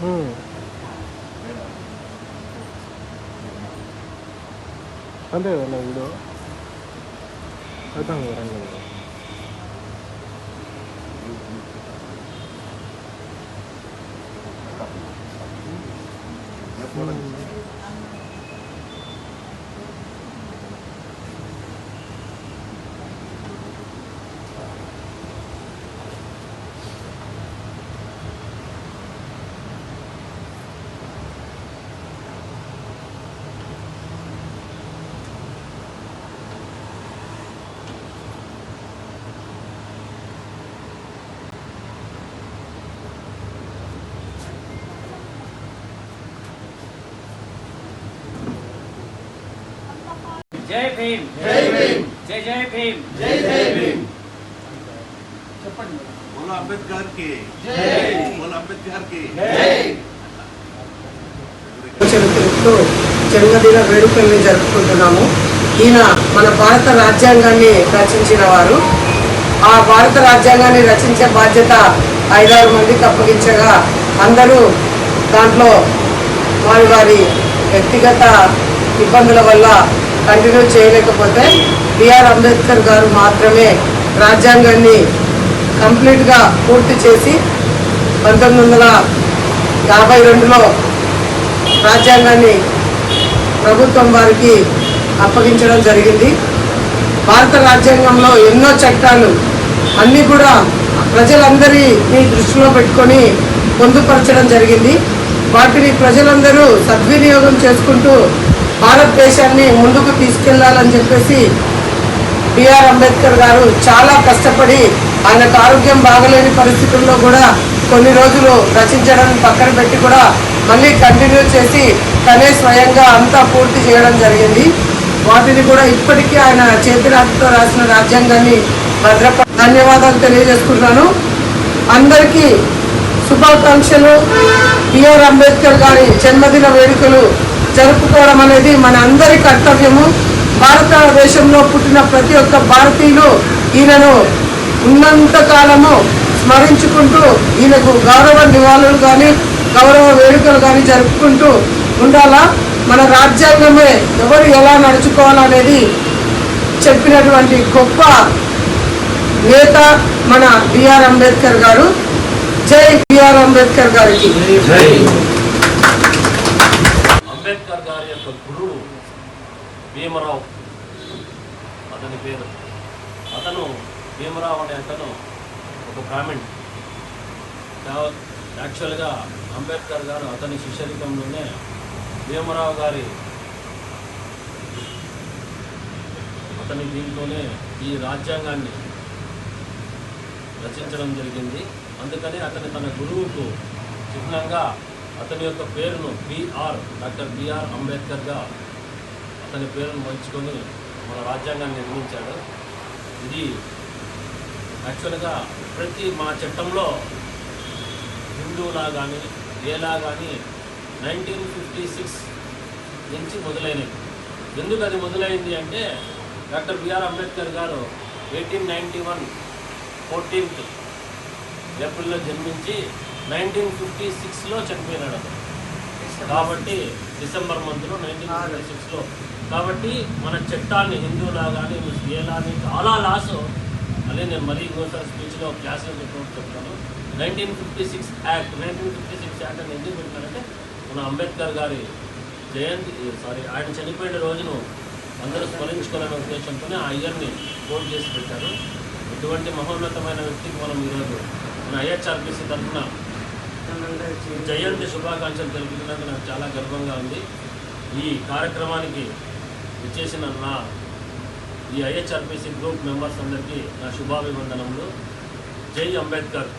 응. 근데 왜 나이러? 설탕 왜안 넣는 거. జై జన్మదిన వేడుకల్ని జరుపుకుంటున్నాము. ఈయన మన భారత రాజ్యాంగాన్ని రచించిన వారు. ఆ భారత రాజ్యాంగాన్ని రచించే బాధ్యత ఐదారు మందికి అప్పగించగా అందరూ దాంట్లో వారి వారి వ్యక్తిగత ఇబ్బందుల వల్ల కంటిన్యూ చేయలేకపోతే బిఆర్ అంబేద్కర్ గారు మాత్రమే రాజ్యాంగాన్ని కంప్లీట్గా పూర్తి చేసి పంతొమ్మిది వందల యాభై రెండులో రాజ్యాంగాన్ని ప్రభుత్వం వారికి అప్పగించడం జరిగింది. భారత రాజ్యాంగంలో ఎన్నో చట్టాలు అన్నీ కూడా ప్రజలందరినీ దృష్టిలో పెట్టుకొని పొందుపరచడం జరిగింది. వాటిని ప్రజలందరూ సద్వినియోగం చేసుకుంటూ భారతదేశాన్ని ముందుకు తీసుకెళ్ళాలని చెప్పేసి బిఆర్ అంబేద్కర్ గారు చాలా కష్టపడి ఆయనకు ఆరోగ్యం బాగలేని పరిస్థితుల్లో కూడా కొన్ని రోజులు రచించడం పక్కన పెట్టి కూడా మళ్ళీ కంటిన్యూ చేసి తనే స్వయంగా అంతా పూర్తి చేయడం జరిగింది. వాటిని కూడా ఇప్పటికీ ఆయన చేతిరాతతో రాసిన రాజ్యాంగాన్ని భద్రప ధన్యవాదాలు తెలియజేసుకుంటున్నాను. అందరికీ శుభాకాంక్షలు. బిఆర్ అంబేద్కర్ గారి జన్మదిన వేడుకలు జరుపుకోవడం అనేది మన అందరి కర్తవ్యము. భారతదేశంలో పుట్టిన ప్రతి ఒక్క భారతీయులు ఈయనను ఉన్నంత కాలము స్మరించుకుంటూ ఈయనకు గౌరవ నివాళులు కానీ గౌరవ వేడుకలు కానీ జరుపుకుంటూ ఉండాలా? మన రాజ్యాంగమే ఎవరు ఎలా నడుచుకోవాలనేది చెప్పినటువంటి గొప్ప నేత మన బిఆర్ అంబేద్కర్ గారు. జై బిఆర్ అంబేద్కర్ గారికి అంబేద్కర్ గారి యొక్క గురువు భీమరావు. అతని పేరు. అతను భీమరావు అనే అతను ఒక బ్రాహ్మణ్ యాక్చువల్గా అంబేద్కర్ గారు అతని శిష్యరికంలోనే భీమరావు గారి అతని దీంట్లోనే ఈ రాజ్యాంగాన్ని రచించడం జరిగింది. అందుకని అతని తన గురువుకు చిహ్నంగా అతని యొక్క పేరును బిఆర్ డాక్టర్ బిఆర్ అంబేద్కర్గా అతని పేరును మలుచుకొని మన రాజ్యాంగాన్ని నిర్మించాడు. ఇది యాక్చువల్గా ప్రతి మా చట్టంలో హిందువులా కానీ ఏలా కానీ నైన్టీన్ ఫిఫ్టీ సిక్స్ నుంచి మొదలైనవి. ఎందుకు అది మొదలైంది అంటే డాక్టర్ బిఆర్ అంబేద్కర్ గారు ఎయిటీన్ నైంటీ వన్ ఫోర్టీన్త్ ఏప్రిల్లో జన్మించి నైన్టీన్ ఫిఫ్టీ సిక్స్లో చనిపోయినాడు కాబట్టి డిసెంబర్ మంత్లో నైన్టీన్ ఫిఫ్టీ సిక్స్లో కాబట్టి మన చట్టాన్ని హిందువులా కానీ ఎలా అని చాలా లాస్ అదే నేను మరీ ఇంకోసారి స్పీచ్లో క్లాస్లో చెప్పినప్పుడు చెప్తాను. Nineteen fifty six act nineteen fifty six act అని ఎందుకు పెట్టారంటే మన అంబేద్కర్ గారి జయంతి సారీ ఆయన చనిపోయిన రోజును అందరూ స్మరించుకోవాలనే ఉద్దేశంతోనే ఆ ఇయర్ని కోట్ చేసి పెట్టారు. ఇటువంటి మహోన్నతమైన వ్యక్తికి మనం ఈరోజు మన ఐహెచ్ఆర్పిసి తరఫున జయంతి శుభాకాంక్షలు తెలుపుతున్నందుకు నాకు చాలా గర్వంగా ఉంది. ఈ కార్యక్రమానికి విచ్చేసిన నా ఈ ఐహెచ్ఆర్పిసి గ్రూప్ మెంబర్స్ అందరికీ నా శుభాభివందనములు. జై అంబేద్కర్.